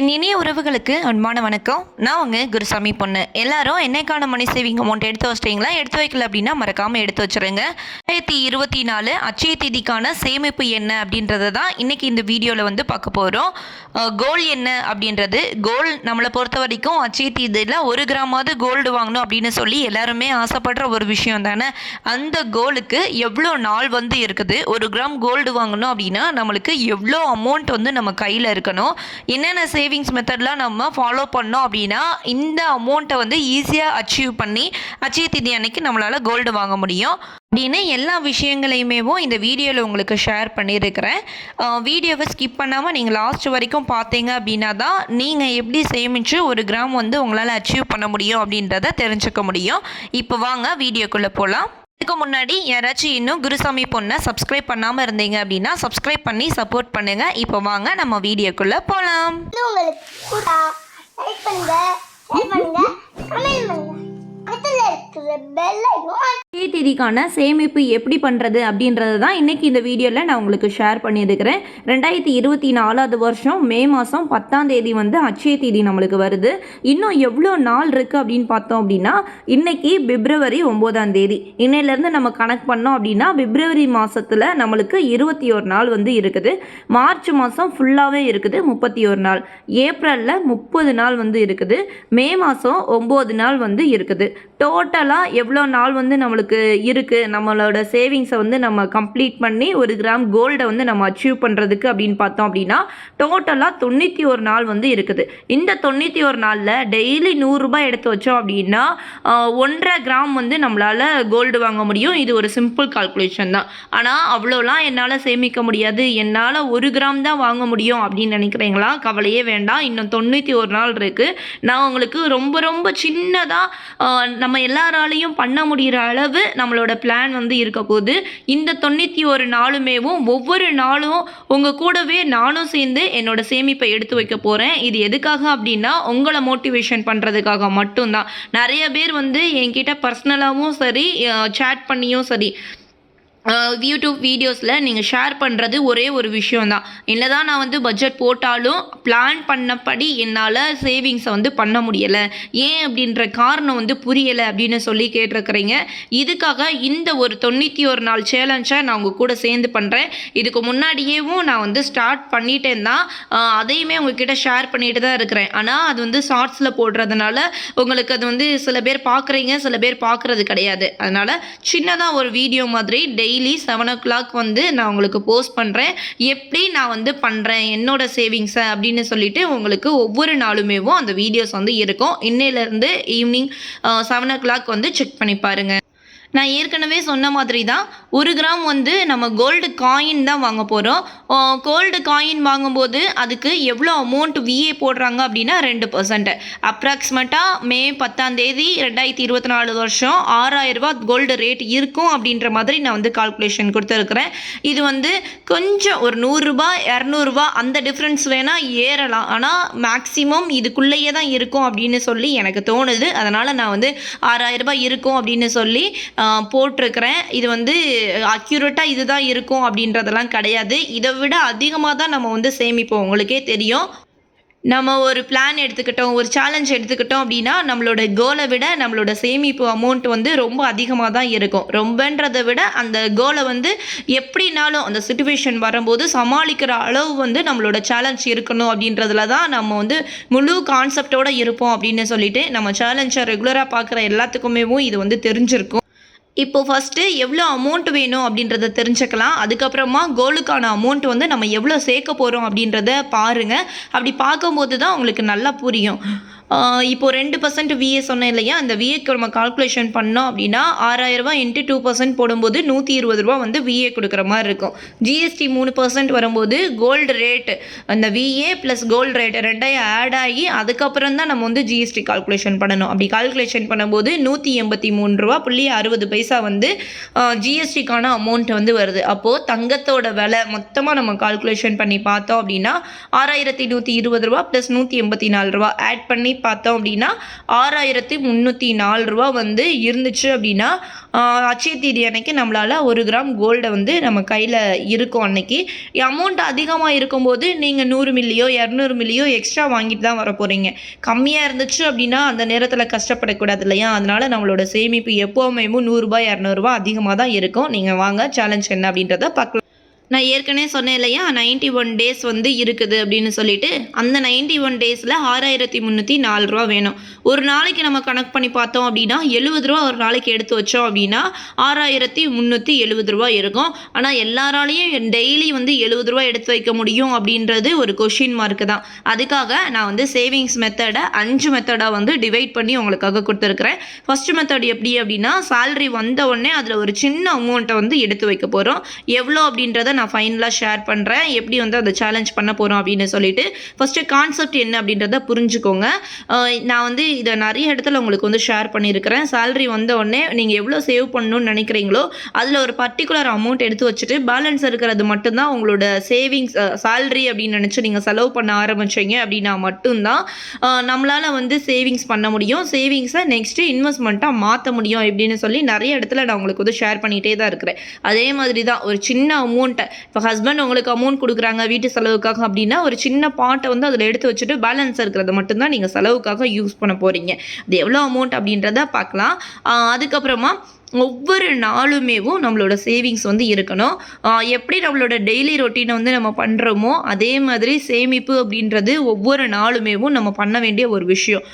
என் இனிய உறவுகளுக்கு அன்பான வணக்கம். நான் உங்க குருசாமி பொண்ணு. எல்லாரும் என்னைக்கான மணி சேவிங் அமௌண்ட் எடுத்து வச்சிட்டீங்களா? எடுத்து வைக்கல அப்படின்னா மறக்காம எடுத்து வச்சிருங்க. ரெண்டாயிரத்தி இருபத்தி நாலு அச்சய தேதிக்கான சேமிப்பு என்ன அப்படின்றத தான் இன்னைக்கு இந்த வீடியோவில் வந்து பார்க்க போகிறோம் கோல் என்ன அப்படின்றது. கோல் நம்மளை பொறுத்த வரைக்கும் அச்சய தேதியில் ஒரு கிராமாவது கோல்டு வாங்கணும் அப்படின்னு சொல்லி எல்லாருமே ஆசைப்படுற ஒரு விஷயம் தானே? அந்த கோலுக்கு எவ்வளோ நாள் வந்து இருக்குது? ஒரு கிராம் கோல்டு வாங்கணும் அப்படின்னா நம்மளுக்கு எவ்வளோ அமௌண்ட் வந்து நம்ம கையில் இருக்கணும்? என்னென்ன சேவிங்ஸ் மெத்தட்லாம் நம்ம ஃபாலோ பண்ணோம் அப்படின்னா இந்த அமௌண்ட்டை வந்து ஈஸியாக அச்சீவ் பண்ணி அச்சய தேதி அன்னைக்கு நம்மளால் கோல்டு வாங்க முடியும். அப்படின்னு எல்லா விஷயங்களையுமேவும் இந்த வீடியோவில் உங்களுக்கு ஷேர் பண்ணியிருக்கிறேன் வீடியோவை ஸ்கிப் பண்ணாமல் நீங்கள் லாஸ்ட் வரைக்கும் பார்த்தீங்க அப்படின்னா தான் நீங்கள் எப்படி சேமித்து ஒரு கிராம் வந்து உங்களால் அச்சீவ் பண்ண முடியும் அப்படின்றத தெரிஞ்சுக்க முடியும். இப்போ வாங்க வீடியோக்குள்ளே போகலாம் இதுக்கு முன்னாடி யாராச்சும் இன்னும் குருசாமி பொண்ணை சப்ஸ்கிரைப் பண்ணாமல் இருந்தீங்க அப்படின்னா சப்ஸ்கிரைப் பண்ணி சப்போர்ட் பண்ணுங்கள் இப்போ வாங்க நம்ம வீடியோக்குள்ளே போகலாம் உங்களுக்கு கூட லைக் பண்ணுங்க ஷேர் பண்ணுங்க கமெண்ட் பண்ணுங்க. பக்கத்துல இருக்கிற தேதிக்கான சேமிப்பு எப்படி பண்ணுறது அப்படின்றது தான் இன்றைக்கி இந்த வீடியோவில் நான் உங்களுக்கு ஷேர் பண்ணியிருக்கிறேன். ரெண்டாயிரத்தி இருபத்தி நாலாவது வருஷம் மே மாதம் பத்தாம் தேதி வந்து அச்சய தேதி நம்மளுக்கு வருது. இன்னும் எவ்வளோ நாள் இருக்குது அப்படின்னு பார்த்தோம் அப்படின்னா இன்றைக்கி பிப்ரவரி ஒம்போதாம் தேதி. இன்னையிலேருந்து நம்ம கணக்கு பண்ணோம் அப்படின்னா பிப்ரவரி மாதத்தில் நம்மளுக்கு இருபத்தி ஒரு நாள் வந்து இருக்குது. மார்ச் மாதம் ஃபுல்லாகவே இருக்குது முப்பத்தி ஒரு நாள். ஏப்ரலில் முப்பது நாள் வந்து இருக்குது. மே மாதம் ஒம்பது நாள் வந்து இருக்குது. டோட்டலாக எவ்வளோ நாள் வந்து நம்மளுக்கு இருக்குது நம்மளோட சேவிங்ஸை வந்து நம்ம கம்ப்ளீட் பண்ணி ஒரு கிராம் கோல்டை வந்து நம்ம அச்சீவ் பண்ணுறதுக்கு அப்படின்னு பார்த்தோம் அப்படின்னா டோட்டலாக தொண்ணூற்றி ஒரு நாள் வந்து இருக்குது. இந்த தொண்ணூற்றி ஒரு நாளில் டெய்லி நூறுரூபா எடுத்து வச்சோம் அப்படின்னா ஒன்றரை கிராம் வந்து நம்மளால் கோல்டு வாங்க முடியும். இது ஒரு சிம்பிள் கால்குலேஷன் தான். ஆனால் அவ்வளோலாம் என்னால் சேமிக்க முடியாது. என்னால் ஒரு கிராம் தான் வாங்க முடியும் அப்படின்னு நினைக்கிறீங்களா? கவலையே வேண்டாம். இன்னும் தொண்ணூற்றி ஒரு நாள் இருக்குது நான் உங்களுக்கு ரொம்ப ரொம்ப சின்னதாக நம்ம எல்லாராலையும் பண்ண முடிகிற அளவு நம்மளோட பிளான் வந்து இருக்க போகுது இந்த தொண்ணூற்றி ஒரு நாளுமேவும் ஒவ்வொரு நாளும் உங்கள் கூடவே நானும் சேர்ந்து என்னோட சேமிப்பை எடுத்து வைக்க போகிறேன் இது எதுக்காக அப்படின்னா உங்களை மோட்டிவேஷன் பண்ணுறதுக்காக மட்டும்தான். நிறைய பேர் வந்து என்கிட்ட பர்சனலாகவும் சரி சேட் பண்ணியும் சரி யூடியூப் வீடியோஸில் நீங்கள் ஷேர் பண்ணுறது ஒரே ஒரு விஷயந்தான் இல்லை தான் நான் வந்து பட்ஜெட் போட்டாலும் பிளான் பண்ணபடி என்னால் சேவிங்ஸை வந்து பண்ண முடியலை. ஏன் அப்படின்ற காரணம் வந்து புரியலை அப்படின்னு சொல்லி கேட்டிருக்கிறீங்க. இதுக்காக இந்த ஒரு தொண்ணூற்றி ஒரு நாள் சேலஞ்சை நான் உங்கள் கூட சேர்ந்து பண்ணுறேன் இதுக்கு முன்னாடியேவும் நான் வந்து ஸ்டார்ட் பண்ணிட்டேன் தான் அதையுமே உங்ககிட்ட ஷேர் பண்ணிட்டு தான் இருக்கிறேன். ஆனால் அது வந்து ஷார்ட்ஸில் போடுறதுனால உங்களுக்கு அது வந்து சில பேர் பார்க்குறீங்க சில பேர் பார்க்குறது கிடையாது. அதனால் சின்னதாக ஒரு வீடியோ மாதிரி டெய்லி செவன் ஓ கிளாக் வந்து நான் உங்களுக்கு போஸ்ட் பண்ணுறேன் எப்படி நான் வந்து பண்ணுறேன் என்னோட சேவிங்ஸை அப்படின்னு சொல்லிட்டு உங்களுக்கு ஒவ்வொரு நாளுமேவும் அந்த வீடியோஸ் வந்து இருக்கும். இன்னையிலேருந்து ஈவினிங் செவன் ஓ கிளாக் வந்து செக் பண்ணி பாருங்கள் நான் ஏற்கனவே சொன்ன மாதிரி தான் ஒரு கிராம் வந்து நம்ம கோல்டு காயின் தான் வாங்க போகிறோம் கோல்டு காயின் வாங்கும்போது அதுக்கு எவ்வளோ அமௌண்ட் விஏ போடுறாங்க அப்படின்னா ரெண்டு பர்சன்ட் அப்ராக்சிமேட்டாக மே பத்தாம் தேதி ரெண்டாயிரத்தி இருபத்தி நாலு வருஷம் ஆறாயிரரூபா கோல்டு ரேட் இருக்கும் அப்படின்ற மாதிரி நான் வந்து கால்குலேஷன் கொடுத்துருக்குறேன். இது வந்து கொஞ்சம் ஒரு நூறுரூபா இரநூறுபா அந்த டிஃப்ரென்ஸ் வேணால் ஏறலாம். ஆனால் மேக்ஸிமம் இதுக்குள்ளேயே தான் இருக்கும் அப்படின்னு சொல்லி எனக்கு தோணுது. அதனால் நான் வந்து ஆறாயிரம் ரூபாய் இருக்கும் அப்படின்னு சொல்லி போட்டிருக்கிறேன். இது வந்து அக்யூரேட்டாக இதுதான் இருக்கும் அப்படின்றதெல்லாம் கிடையாது. இதை விட அதிகமாக தான் நம்ம வந்து சேமிப்போம். உங்களுக்கே தெரியும். நம்ம ஒரு பிளான் எடுத்துக்கிட்டோம் ஒரு சேலஞ்ச் எடுத்துக்கிட்டோம் அப்படின்னா நம்மளோட கோலை விட நம்மளோட சேமிப்பு அமௌண்ட் வந்து ரொம்ப அதிகமாக தான் இருக்கும். ரொம்பன்றதை விட அந்த கோலை வந்து எப்படினாலும் அந்த சுச்சுவேஷன் வரும்போது சமாளிக்கிற அளவு வந்து நம்மளோட சேலஞ்ச் இருக்கணும் அப்படின்றதுல தான் நம்ம வந்து முழு கான்செப்டோடு இருப்போம் அப்படின்னு சொல்லிட்டு நம்ம சேலஞ்சை ரெகுலராக பார்க்குற எல்லாத்துக்குமேவும் இது வந்து தெரிஞ்சிருக்கும். இப்போ ஃபஸ்ட்டு எவ்வளோ அமௌண்ட் வேணும் அப்படின்றத தெரிஞ்சுக்கலாம். அதுக்கப்புறமா கோலுக்கான அமௌண்ட் வந்து நம்ம எவ்வளோ சேர்க்க போகிறோம் அப்படின்றத பாருங்கள் அப்படி பார்க்கும்போது தான் உங்களுக்கு நல்லா புரியும். இப்போது இப்போ ரெண்டு பர்சன்ட் விஏ சொன்னேன் இல்லையா? அந்த விஏக்கு நம்ம கால்குலேஷன் பண்ணோம் அப்படின்னா ஆறாயிரரூபா இன்ட்டு டூ பர்சன்ட் போடும்போது நூற்றி இருபது ரூபா வந்து விஏ கொடுக்குற மாதிரி இருக்கும். ஜிஎஸ்டி மூணு பர்சன்ட் வரும்போது கோல்டு ரேட்டு அந்த விஏ ப்ளஸ் கோல்டு ரேட்டு ரெண்டையும் ஆட் ஆகி அதுக்கப்புறம் தான் நம்ம வந்து ஜிஎஸ்டி கால்குலேஷன் பண்ணணும். அப்படி கால்குலேஷன் பண்ணும்போது நூற்றி எண்பத்தி மூணு ரூபா புள்ளி அறுபது பைசா வந்து ஜிஎஸ்டிக்கான அமௌண்ட் வந்து வருது. அப்போது தங்கத்தோட விலை மொத்தமாக நம்ம கால்குலேஷன் பண்ணி பார்த்தோம் அப்படின்னா ஆறாயிரத்தி நூற்றி இருபது ரூபா ப்ளஸ் நூற்றி எண்பத்தி நாலு ரூபா ஆட் பண்ணி பார்த்தோம் அப்படின்னா ஆறாயிரத்தி முந்நூற்றி நாலு ரூபா வந்து இருந்துச்சு அப்படின்னா அச்சய அட்சய தீதி அன்னைக்கு நம்மளால் ஒரு கிராம் கோல்டை வந்து நம்ம கையில் இருக்கும் அன்னைக்கு. அமௌண்ட் அதிகமாக இருக்கும்போது நீங்கள் நூறு மில்லியோ இரநூறு மில்லியோ எக்ஸ்ட்ரா வாங்கிட்டு தான் வர போகிறீங்க கம்மியாக இருந்துச்சு அப்படின்னா அந்த நேரத்தில் கஷ்டப்படக்கூடாது இல்லையா? அதனால் நம்மளோட சேமிப்பு எப்போவுமே நூறுரூபா இரநூறுபா அதிகமாக தான் இருக்கும். நீங்கள் வாங்க சேலஞ்ச் என்ன அப்படின்றத பார்க்கலாம். நான் ஏற்கனவே சொன்னேன் இல்லையா நைன்ட்டி ஒன் டேஸ் வந்து இருக்குது அப்படின்னு சொல்லிட்டு அந்த நைன்ட்டி ஒன் டேஸில் ஆறாயிரத்தி முந்நூற்றி நாலு ரூபா வேணும். ஒரு நாளைக்கு நம்ம கணக்கு பண்ணி பார்த்தோம் அப்படின்னா எழுபது ரூபா ஒரு நாளைக்கு எடுத்து வச்சோம் அப்படின்னா ஆறாயிரத்தி முந்நூற்றி எழுபது ரூபா இருக்கும். ஆனால் எல்லாராலையும் டெய்லி வந்து எழுபது ரூபா எடுத்து வைக்க முடியும் அப்படின்றது ஒரு கொஷின் மார்க்கு தான். அதுக்காக நான் வந்து சேவிங்ஸ் மெத்தடை அஞ்சு மெத்தடாக வந்து டிவைட் பண்ணி உங்களுக்காக கொடுத்துருக்குறேன். ஃபர்ஸ்ட் மெத்தட் எப்படி அப்படின்னா சேலரி வந்த உடனே அதில் ஒரு சின்ன அமௌண்ட்டை வந்து எடுத்து வைக்க போகிறோம் எவ்வளோ அப்படின்றத நான் ஃபைனலாக ஷேர் பண்ணுறேன் எப்படி வந்து அதை சேலஞ்ச் பண்ண போகிறோம் அப்படின்னு சொல்லிட்டு ஃபஸ்ட்டு கான்செப்ட் என்ன அப்படின்றத புரிஞ்சுக்கோங்க. நான் வந்து இதை நிறைய இடத்துல உங்களுக்கு வந்து ஷேர் பண்ணியிருக்கிறேன். சேலரி வந்த உடனே நீங்கள் எவ்வளோ சேவ் பண்ணணும்னு நினைக்கிறீங்களோ அதில் ஒரு பர்டிகுலர் அமௌண்ட் எடுத்து வச்சுட்டு பேலன்ஸ் இருக்கிறது மட்டும்தான் உங்களோட சேவிங்ஸ் சேலரி அப்படின்னு நினச்சி நீங்கள் செலவு பண்ண ஆரம்பிச்சீங்க அப்படின்னா மட்டும்தான் நம்மளால் வந்து சேவிங்ஸ் பண்ண முடியும். சேவிங்ஸை நெக்ஸ்ட்டு இன்வெஸ்ட்மெண்ட்டாக மாற்ற முடியும் அப்படின்னு சொல்லி நிறைய இடத்துல நான் உங்களுக்கு வந்து ஷேர் பண்ணிகிட்டே தான் இருக்கிறேன். அதே மாதிரி தான் ஒரு சின்ன அமௌண்ட்டை இப்போ ஹஸ்பண்ட் உங்களுக்கு அமௌண்ட் கொடுக்குறாங்க வீட்டு செலவுக்காக அப்படின்னா ஒரு சின்ன பாட்டை வந்து அதில் எடுத்து வச்சுட்டு பேலன்ஸ் இருக்கிறத மட்டும்தான் நீங்கள் செலவுக்காக யூஸ் பண்ண போகிறீங்க அது எவ்வளோ அமௌண்ட் அப்படின்றத பார்க்கலாம். அதுக்கப்புறமா ஒவ்வொரு நாளுமேவும் நம்மளோட சேவிங்ஸ் வந்து இருக்கணும். எப்படி நம்மளோட டெய்லி ரொட்டீனை வந்து நம்ம பண்ணுறோமோ அதே மாதிரி சேமிப்பு அப்படின்றது ஒவ்வொரு நாளுமேவும் நம்ம பண்ண வேண்டிய ஒரு விஷயம்.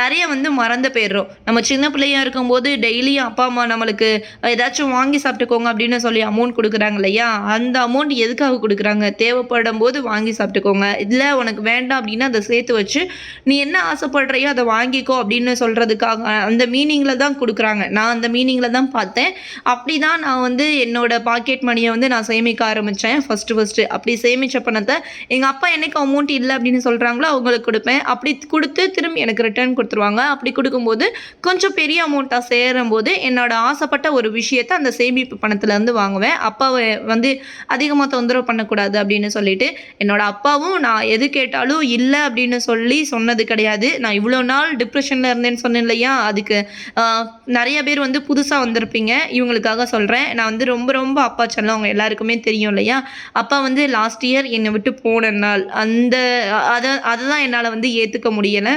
நிறைய வந்து மறந்து போயிடுறோம். நம்ம சின்ன பிள்ளையாக இருக்கும்போது டெய்லியும் அப்பா அம்மா நம்மளுக்கு ஏதாச்சும் வாங்கி சாப்பிட்டுக்கோங்க அப்படின்னு சொல்லி அமௌண்ட் கொடுக்குறாங்க இல்லையா? அந்த அமௌண்ட் எதுக்காக கொடுக்குறாங்க? தேவைப்படும் போது வாங்கி சாப்பிட்டுக்கோங்க. இல்லை உனக்கு வேண்டாம் அப்படின்னா அதை சேர்த்து வச்சு நீ என்ன ஆசைப்படுறையோ அதை வாங்கிக்கோ அப்படின்னு சொல்கிறதுக்காக அந்த மீனிங்கில் தான் கொடுக்குறாங்க. நான் அந்த மீனிங்கில் தான் பார்த்தேன். அப்படி தான் நான் வந்து என்னோட பாக்கெட் மணியை வந்து நான் சேமிக்க ஆரம்பித்தேன் ஃபஸ்ட்டு ஃபஸ்ட்டு அப்படி சேமித்த பணத்தை எங்கள் அப்பா என்னைக்கு அமௌண்ட் இல்லை அப்படின்னு சொல்கிறாங்களோ அவங்களுக்கு கொடுப்பேன். அப்படி கொடுத்து திரும்பி எனக்கு ரிட்டர்ன் கொடுத்துருவாங்க. அப்படி கொடுக்கும்போது கொஞ்சம் பெரிய அமௌண்ட்டாக சேரும்போது என்னோட ஆசைப்பட்ட ஒரு விஷயத்தை அந்த சேமிப்பு பணத்துலேருந்து வாங்குவேன். அப்பாவை வந்து அதிகமாக தொந்தரவு பண்ணக்கூடாது அப்படின்னு சொல்லிட்டு என்னோட அப்பாவும் நான் எது கேட்டாலும் இல்லை அப்படின்னு சொல்லி சொன்னது கிடையாது. நான் இவ்வளோ நாள் டிப்ரெஷனில் இருந்தேன்னு சொன்னேன் இல்லையா? அதுக்கு நிறைய பேர் வந்து புதுசாக வந்திருப்பீங்க. இவங்களுக்காக சொல்கிறேன் நான் வந்து ரொம்ப ரொம்ப அப்பா செல்லம். அவங்க எல்லாருக்குமே தெரியும் இல்லையா? அப்பா வந்து லாஸ்ட் இயர் என்னை விட்டு போன நாள். அந்த அதை அதை தான் என்னால் வந்து ஏற்றுக்க முடியலை.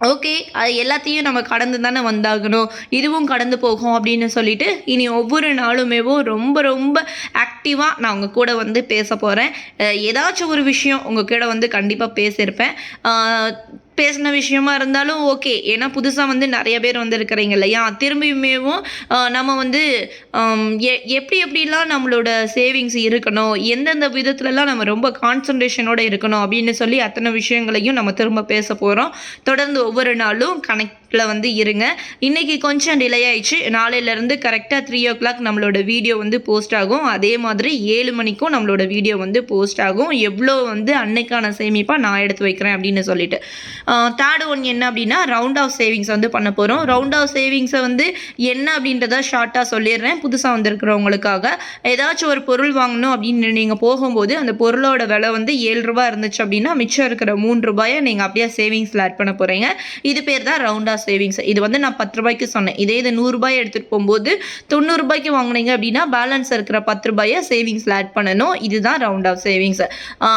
ஓகே அது எல்லாத்தையும் நம்ம கடந்து தானே வந்தாகணும். இதுவும் கடந்து போகும் அப்படின்னு சொல்லிட்டு இனி ஒவ்வொரு நாளுமேவும் ரொம்ப ரொம்ப ஆக்டிவாக நான் உங்கள் கூட வந்து பேச போகிறேன் ஏதாச்சும் ஒரு விஷயம் உங்கள் கூட வந்து கண்டிப்பாக பேசியிருப்பேன். பேசின விஷயமா இருந்தாலும் ஓகே. ஏன்னா புதுசாக வந்து நிறைய பேர் வந்து இருக்கிறீங்க இல்லையா? திரும்பியுமேவும் நம்ம வந்து எ- எப்படி எப்படிலாம் நம்மளோட சேவிங்ஸ் இருக்கணும்? எந்தெந்த விதத்துலலாம் நம்ம ரொம்ப கான்சன்ட்ரேஷனோட இருக்கணும்? அப்படின்னு சொல்லி அத்தனை விஷயங்களையும் நம்ம திரும்ப பேச போகிறோம் தொடர்ந்து ஒவ்வொரு நாளும் கனெக்ட் கனெக்டில் வந்து இருங்க. இன்னைக்கு கொஞ்சம் டிலே ஆயிடுச்சு. நாளையிலேருந்து கரெக்டாக த்ரீ ஓ கிளாக் நம்மளோட வீடியோ வந்து போஸ்ட் ஆகும். அதே மாதிரி ஏழு மணிக்கும் நம்மளோட வீடியோ வந்து போஸ்ட் ஆகும். எவ்வளோ வந்து அன்னைக்கான சேமிப்பாக நான் எடுத்து வைக்கிறேன் அப்படின்னு சொல்லிட்டு. தேர்ட் ஒன் என்ன அப்படின்னா ரவுண்ட் ஆஃப் சேவிங்ஸ் வந்து பண்ண போகிறோம் ரவுண்ட் ஆஃப் சேவிங்ஸை வந்து என்ன அப்படின்றத ஷார்ட்டாக சொல்லிடுறேன். புதுசாக வந்திருக்கிறவங்களுக்காக. ஏதாச்சும் ஒரு பொருள் வாங்கணும் அப்படின்னு நீங்கள் போகும்போது அந்த பொருளோட விலை வந்து ஏழு ரூபா இருந்துச்சு அப்படின்னா மிச்சம் இருக்கிற மூணு ரூபாயை நீங்கள் அப்படியே சேவிங்ஸில் ஆட் பண்ண போகிறீங்க இது பேர் தான் ரவுண்ட் ஆஃப் சேவிங்ஸ் இது வந்து நான் பத்து ரூபாய்க்கு சொன்னேன். இதே இது நூறுரூபாய் எடுத்துகிட்டு போகும்போது தொண்ணூறுபாய்க்கு வாங்கினீங்க வாங்குனீங்க அப்படின்னா பேலன்ஸ் இருக்கிற பத்து ரூபாயை சேவிங்ஸில் ஆட் பண்ணணும். இதுதான் ரவுண்ட் ஆஃப் சேவிங்ஸ்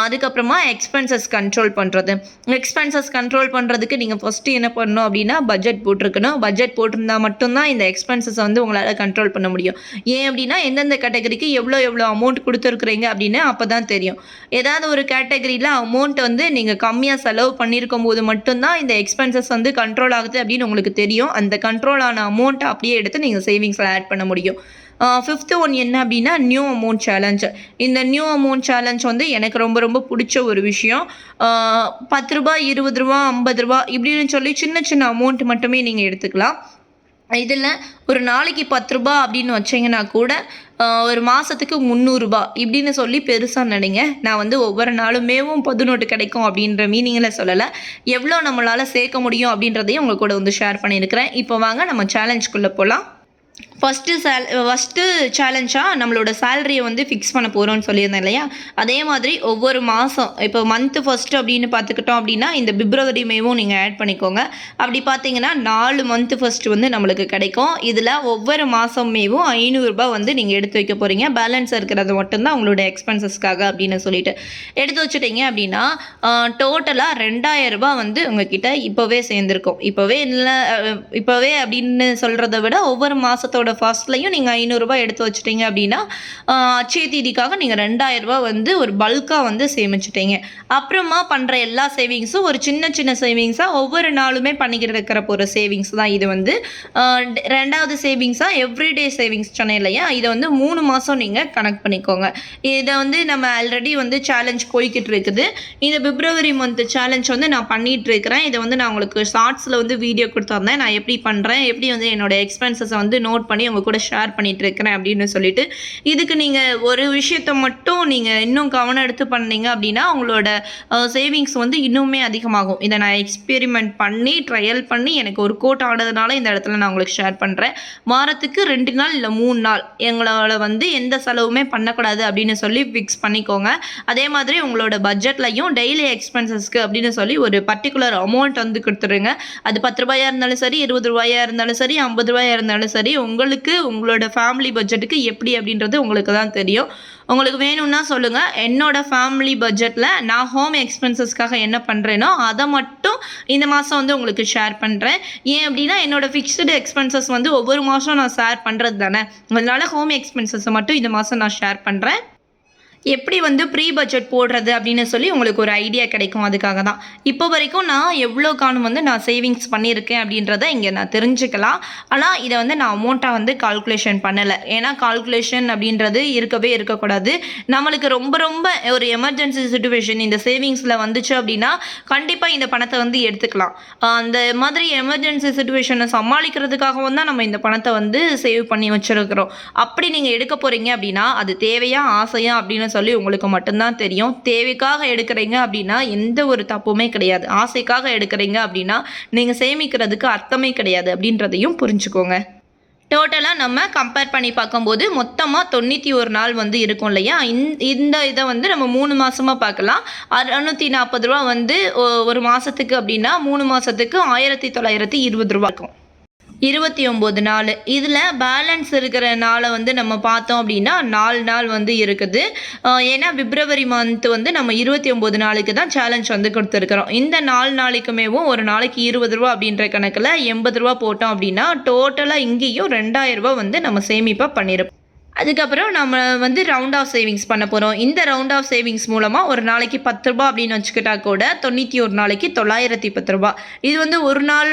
அதுக்கப்புறமா எக்ஸ்பென்சஸ் கண்ட்ரோல் பண்ணுறது எக்ஸ்பென்சஸ் கண்ட்ரோல் பண்ணுறதுக்கு நீங்கள் ஃபஸ்ட்டு என்ன பண்ணணும் அப்படின்னா பட்ஜெட் போட்டிருக்கணும். பட்ஜெட் போட்டிருந்தா மட்டும்தான் இந்த எக்ஸ்பென்சஸை வந்து உங்களால் கண்ட்ரோல் பண்ண முடியும். ஏன் அப்படின்னா எந்தெந்த கேட்டகரிக்கு எவ்வளோ எவ்வளோ அமௌண்ட் கொடுத்துருக்குறீங்க அப்படின்னு அப்போ தான் தெரியும். ஏதாவது ஒரு கேட்டகரியில் அமௌண்ட் வந்து நீங்கள் கம்மியாக செலவு பண்ணியிருக்கும் போது மட்டும்தான் இந்த எக்ஸ்பென்சஸ் வந்து கண்ட்ரோல் ஆகுது அப்படின்னு உங்களுக்கு தெரியும். அந்த கண்ட்ரோலான அமௌண்ட்டை அப்படியே எடுத்து நீங்கள் சேவிங்ஸில் ஆட் பண்ண முடியும். ஃபிஃப்த்து ஒன் என்ன அப்படின்னா நியூ அமௌண்ட் சேலஞ்ச் இந்த நியூ அமௌண்ட் சேலஞ்ச் வந்து எனக்கு ரொம்ப ரொம்ப பிடிச்ச ஒரு விஷயம். பத்து ரூபா இருபது ரூபா ஐம்பது ரூபா இப்படின்னு சொல்லி சின்ன சின்ன அமௌண்ட் மட்டுமே நீங்கள் எடுத்துக்கலாம். இதில் ஒரு நாளைக்கு பத்து ரூபா அப்படின்னு வச்சிங்கன்னா கூட ஒரு மாதத்துக்கு முந்நூறுரூபா இப்படின்னு சொல்லி பெருசாக நினைங்க நான் வந்து ஒவ்வொரு நாளுமேவும் பொது நோட்டு கிடைக்கும் அப்படின்ற மீனிங்கில் சொல்லலை. எவ்வளோ நம்மளால் சேர்க்க முடியும் அப்படின்றதையும் உங்கள் கூட வந்து ஷேர் பண்ணியிருக்கிறேன். இப்போ வாங்க நம்ம சேலஞ்சுக்குள்ளே போகலாம் ஃபஸ்ட்டு சேல் ஃபஸ்ட்டு சேலஞ்சாக நம்மளோட சேலரியை வந்து ஃபிக்ஸ் பண்ண போகிறோம்னு சொல்லியிருந்தேன் இல்லையா? அதே மாதிரி ஒவ்வொரு மாதம் இப்போ மந்த்து ஃபஸ்ட்டு அப்படின்னு பார்த்துக்கிட்டோம் அப்படின்னா இந்த பிப்ரவரி மேவும் நீங்கள் ஆட் பண்ணிக்கோங்க. அப்படி பார்த்தீங்கன்னா நாலு மந்த்து ஃபஸ்ட்டு வந்து நம்மளுக்கு கிடைக்கும். இதில் ஒவ்வொரு மாதமேவும் ஐநூறுரூபா வந்து நீங்கள் எடுத்து வைக்க போகிறீங்க பேலன்ஸ் இருக்கிறது மட்டும்தான் உங்களோட எக்ஸ்பென்சஸ்க்காக அப்படின்னு சொல்லிட்டு. எடுத்து வச்சுட்டீங்க அப்படின்னா டோட்டலாக ரெண்டாயிரம் வந்து உங்ககிட்ட இப்போவே சேர்ந்துருக்கும். இப்போவே இல்லை இப்போவே அப்படின்னு சொல்கிறத விட ஒவ்வொரு மாதத்தோட ஃபர்ஸ்ட்லையும் நீங்கள் ஐநூறுரூபா எடுத்து வச்சிட்டீங்க அப்படின்னா அச்சய தேதிக்காக நீங்கள் ரெண்டாயிரரூபா வந்து ஒரு பல்காக வந்து சேமிச்சிட்டீங்க. அப்புறமா பண்ணுற எல்லா சேவிங்ஸும் ஒரு சின்ன சின்ன சேவிங்ஸாக ஒவ்வொரு நாளுமே பண்ணிக்கிட்டு இருக்கிற ஒரு சேவிங்ஸ் தான் இது வந்து. ரெண்டாவது சேவிங்ஸாக எவ்ரிடே சேவிங்ஸ் சொன்னேன் இல்லையா? இதை வந்து மூணு மாதம் நீங்கள் கனெக்ட் பண்ணிக்கோங்க. இதை வந்து நம்ம ஆல்ரெடி வந்து சேலஞ்ச் போய்கிட்டு இருக்குது. இந்த பிப்ரவரி மந்த் சேலஞ்ச் வந்து நான் பண்ணிகிட்டு இருக்கிறேன். இதை வந்து நான் உங்களுக்கு ஷார்ட்ஸில் வந்து வீடியோ கொடுத்துருந்தேன் நான் எப்படி பண்ணுறேன் எப்படி வந்து என்னோட எக்ஸ்பென்சஸை வந்து நோட் பண்ணி உங்கள் கூட ஷேர் பண்ணிகிட்டு இருக்கிறேன் அப்படின்னு சொல்லிட்டு இதுக்கு நீங்கள் ஒரு விஷயத்தை மட்டும் நீங்கள் இன்னும் கவனம் எடுத்து பண்ணீங்க அப்படின்னா உங்களோட சேவிங்ஸ் வந்து இன்னுமே அதிகமாகும். இதை நான் எக்ஸ்பெரிமெண்ட் பண்ணி ட்ரையல் பண்ணி எனக்கு ஒரு கோட் ஆனதுனால இந்த இடத்துல நான் உங்களுக்கு ஷேர் பண்ணுறேன் வாரத்துக்கு ரெண்டு நாள் இல்லை மூணு நாள் எங்களோட வந்து எந்த செலவுமே பண்ணக்கூடாது அப்படின்னு சொல்லி ஃபிக்ஸ் பண்ணிக்கோங்க. அதே மாதிரி உங்களோட பட்ஜெட்லையும் டெய்லி எக்ஸ்பென்சஸ்க்கு அப்படின்னு சொல்லி ஒரு பர்டிகுலர் அமௌண்ட் வந்து கொடுத்துருங்க அது பத்து ரூபாயாக இருந்தாலும் சரி இருபது ரூபாயாக இருந்தாலும் சரி ஐம்பது ரூபாயாக இருந்தாலும் சரி உங்களுக்கு உங்களோட ஃபேமிலி பட்ஜெட்டுக்கு எப்படி அப்படின்றது உங்களுக்கு தான் தெரியும். உங்களுக்கு வேணும்னா சொல்லுங்கள் என்னோட ஃபேமிலி பட்ஜெட்டில் நான் ஹோம் எக்ஸ்பென்சஸ்க்காக என்ன பண்ணுறேனோ அதை மட்டும் இந்த மாதம் வந்து உங்களுக்கு ஷேர் பண்ணுறேன் ஏன் அப்படின்னா என்னோட ஃபிக்ஸ்டு எக்ஸ்பென்சஸ் வந்து ஒவ்வொரு மாதம் நான் ஷேர் பண்ணுறது தானே. அதனால ஹோம் எக்ஸ்பென்சஸை மட்டும் இந்த மாதம் நான் ஷேர் பண்ணுறேன் எப்படி வந்து ப்ரீ பட்ஜெட் போடுறது அப்படின்னு சொல்லி உங்களுக்கு ஒரு ஐடியா கிடைக்கும். அதுக்காக தான். இப்போ வரைக்கும் நான் எவ்வளோ காணும் வந்து நான் சேவிங்ஸ் பண்ணியிருக்கேன் அப்படின்றத இங்கே நான் தெரிஞ்சுக்கலாம். ஆனால் இதை வந்து நான் அமௌண்ட்டாக வந்து கால்குலேஷன் பண்ணலை. ஏன்னா கால்குலேஷன் அப்படின்றது இருக்கவே இருக்கக்கூடாது. நம்மளுக்கு ரொம்ப ரொம்ப ஒரு எமர்ஜென்சி சுச்சுவேஷன் இந்த சேவிங்ஸில் வந்துச்சு அப்படின்னா கண்டிப்பாக இந்த பணத்தை வந்து எடுத்துக்கலாம். அந்த மாதிரி எமர்ஜென்சி சுச்சுவேஷனை சமாளிக்கிறதுக்காகவும் தான் நம்ம இந்த பணத்தை வந்து சேவ் பண்ணி வச்சுருக்கிறோம். அப்படி நீங்கள் எடுக்க போகிறீங்க அப்படின்னா அது தேவையா ஆசையா அப்படின்னு சொல்லி உங்களுக்கு மட்டும்தான் தெரியும். தேவைக்காக எடுக்கிறீங்க அப்படின்னா எந்த ஒரு தப்புமே கிடையாது. ஆசைக்காக எடுக்கிறீங்க அப்படின்னா நீங்கள் சேமிக்கிறதுக்கு அர்த்தமே கிடையாது அப்படின்றதையும் புரிஞ்சுக்கோங்க. டோட்டலாக நம்ம கம்பேர் பண்ணி பார்க்கும்போது மொத்தமாக தொண்ணூற்றி ஒரு நாள் வந்து இருக்கும் இல்லையா? இந்த இந்த இதை வந்து நம்ம மூணு மாதமாக பார்க்கலாம். அறுநூற்றி நாற்பது ரூபா வந்து ஒரு மாதத்துக்கு அப்படின்னா மூணு மாதத்துக்கு ஆயிரத்தி தொள்ளாயிரத்தி இருபது ரூபா இருக்கும் இருபத்தி ஒம்பது நாள் இதில் பேலன்ஸ் இருக்கிற நாளை வந்து நம்ம பார்த்தோம் அப்படின்னா நாலு நாள் வந்து இருக்குது. ஏன்னா பிப்ரவரி மந்த் வந்து நம்ம இருபத்தி ஒம்பது நாளுக்கு தான் சேலஞ்ச் வந்து கொடுத்துருக்குறோம். இந்த நாலு நாளைக்குமேவும் ஒரு நாளைக்கு இருபது ரூபா அப்படின்ற கணக்கில் எண்பது ரூபா போட்டோம் அப்படின்னா டோட்டலாக இங்கேயும் ரெண்டாயிரம் ரூபா வந்து நம்ம சேமிப்பாக பண்ணியிருப்போம் அதுக்கப்புறம் நம்ம வந்து ரவுண்ட் ஆஃப் சேவிங்ஸ் பண்ண போகிறோம் இந்த ரவுண்ட் ஆஃப் சேவிங்ஸ் மூலமாக ஒரு நாளைக்கு பத்து ரூபா அப்படின்னு வச்சுக்கிட்டா கூட தொண்ணூற்றி ஒரு நாளைக்கு தொள்ளாயிரத்தி பத்து ரூபா இது வந்து ஒரு நாள்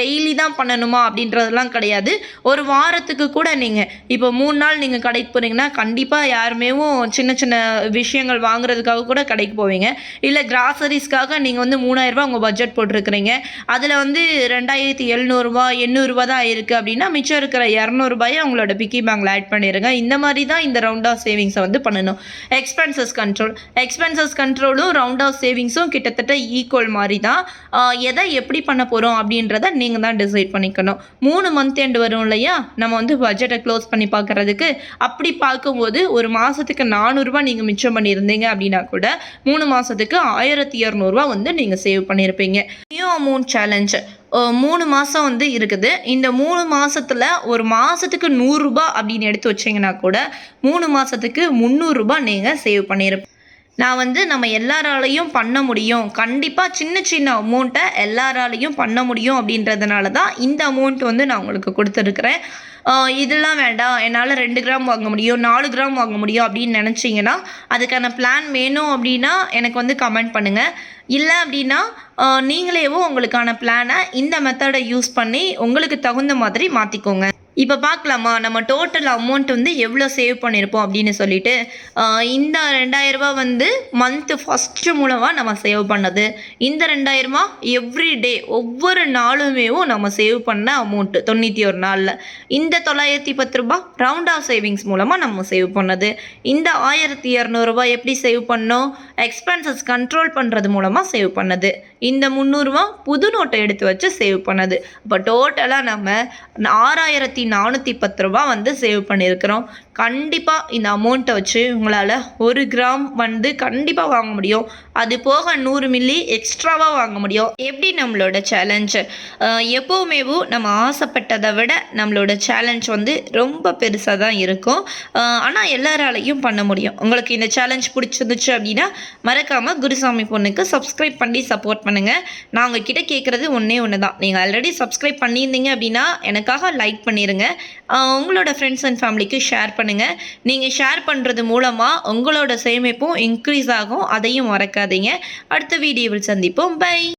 டெய்லி தான் பண்ணணுமா அப்படின்றதெல்லாம் கிடையாது. ஒரு வாரத்துக்கு கூட நீங்கள் இப்போ மூணு நாள் நீங்கள் கடைக்கு போகிறீங்கன்னா கண்டிப்பாக யாருமேவும் சின்ன சின்ன விஷயங்கள் வாங்குறதுக்காக கூட கடைக்கு போவீங்க. இல்லை கிராசரிஸ்க்காக நீங்கள் வந்து மூணாயிரரூபா உங்கள் பட்ஜெட் போட்டிருக்கிறீங்க. அதில் வந்து ரெண்டாயிரத்தி எழுநூறுபா எண்ணூறுபா தான் இருக்குது அப்படின்னா மிச்சம் இருக்கிற இரநூறுபாயை உங்களோட பிக்கி பேங்கில் ஆட் பண்ணிடுங்க இந்த மாதிரி தான் இந்த ரவுண்ட் ஆஃப் சேவிங்ஸை வந்து பண்ணணும். எக்ஸ்பென்சஸ் கண்ட்ரோல் எக்ஸ்பென்சஸ் கண்ட்ரோலும் ரவுண்ட் ஆஃப் சேவிங்ஸும் கிட்டத்தட்ட ஈக்குவல் மாதிரி தான். எதை எப்படி பண்ண போகிறோம் அப்படின்றத நீங்கள் தான் டிசைட் பண்ணிக்கணும். மூணு மந்த் எண்டு வரும் இல்லையா? நம்ம வந்து பட்ஜெட்டை க்ளோஸ் பண்ணி பார்க்குறதுக்கு அப்படி பார்க்கும்போது ஒரு மாதத்துக்கு நானூறுரூவா நீங்கள் மிச்சம் பண்ணியிருந்தீங்க அப்படின்னா கூட மூணு மாதத்துக்கு ஆயிரத்தி இரநூறுவா வந்து நீங்கள் சேவ் பண்ணியிருப்பீங்க. நியூ அமௌண்ட் சேலஞ்சு மூணு மாதம் வந்து இருக்குது. இந்த மூணு மாதத்தில் ஒரு மாதத்துக்கு நூறுரூபா அப்படின்னு எடுத்து வச்சிங்கன்னா கூட மூணு மாதத்துக்கு முந்நூறுரூபா நீங்கள் சேவ் பண்ணியிருப்பீங்க நான் வந்து நம்ம எல்லாராலையும் பண்ண முடியும். கண்டிப்பாக சின்ன சின்ன அமௌண்ட்டை எல்லாராலையும் பண்ண முடியும் அப்படின்றதுனால தான் இந்த அமௌண்ட் வந்து நான் உங்களுக்கு கொடுத்துருக்குறேன். இதெல்லாம் வேண்டாம். என்னால் ரெண்டு கிராம் வாங்க முடியும் நாலு கிராம் வாங்க முடியும் அப்படின்னு நினச்சிங்கன்னா அதுக்கான பிளான் வேணும் அப்படின்னா எனக்கு வந்து கமெண்ட் பண்ணுங்கள் இல்லை அப்படின்னா நீங்களேவும் உங்களுக்கான பிளானை இந்த மெத்தடை யூஸ் பண்ணி உங்களுக்கு தகுந்த மாதிரி மாற்றிக்கோங்க இப்போ பார்க்கலாமா நம்ம டோட்டல் அமௌண்ட் வந்து எவ்வளோ சேவ் பண்ணியிருப்போம் அப்படின்னு சொல்லிட்டு இந்த ரெண்டாயிரரூபா வந்து மந்த்து ஃபஸ்ட்டு மூலமாக நம்ம சேவ் பண்ணது. இந்த ரெண்டாயிரமா எவ்ரி டே ஒவ்வொரு நாளுமேவும் நம்ம சேவ் பண்ண அமௌண்ட்டு தொண்ணூற்றி ஒரு நாளில். இந்த தொள்ளாயிரத்தி பத்து ரூபா ரவுண்ட் ஆஃப் சேவிங்ஸ் மூலமாக நம்ம சேவ் பண்ணது. இந்த ஆயிரத்தி இரநூறுபா எப்படி சேவ் பண்ணோம்? எக்ஸ்பென்சஸ் கண்ட்ரோல் பண்ணுறது மூலமாக சேவ் பண்ணது. இந்த முந்நூறுரூவா புது நோட்டை எடுத்து வச்சு சேவ் பண்ணது. இப்போ டோட்டலாக நம்ம ஆறாயிரத்தி நானூற்றி பத்து ரூபா வந்து சேவ் பண்ணியிருக்கிறோம் கண்டிப்பாக இந்த அமௌண்ட்டை வச்சு உங்களால் ஒரு கிராம் வந்து கண்டிப்பாக வாங்க முடியும். அது போக நூறு மில்லி எக்ஸ்ட்ராவாக வாங்க முடியும். எப்படி நம்மளோட சேலஞ்சு எப்போவுமேவும் நம்ம ஆசைப்பட்டதை விட நம்மளோட சேலஞ்ச் வந்து ரொம்ப பெருசாக தான் இருக்கும். ஆனால் எல்லாராலையும் பண்ண முடியும். உங்களுக்கு இந்த சேலஞ்ச் பிடிச்சிருந்துச்சு அப்படின்னா மறக்காமல் குருசாமி பொண்ணுக்கு சப்ஸ்கிரைப் பண்ணி சப்போர்ட் பண்ணுங்கள் நான் உங்ககிட்ட கேட்குறது ஒன்றே ஒன்று தான் நீங்கள் ஆல்ரெடி சப்ஸ்கிரைப் பண்ணியிருந்தீங்க அப்படின்னா எனக்காக லைக் பண்ணிடுங்க ஆஹ் உங்களோட ஃப்ரெண்ட்ஸ் அண்ட் ஃபேமிலிக்கு ஷேர் பண்ணுங்கள் நீங்கள் ஷேர் பண்ணுறது மூலமாக உங்களோட சேமிப்பும் இன்க்ரீஸ் ஆகும். அதையும் மறக்காதீங்க. அடுத்த வீடியோவில் சந்திப்போம். பை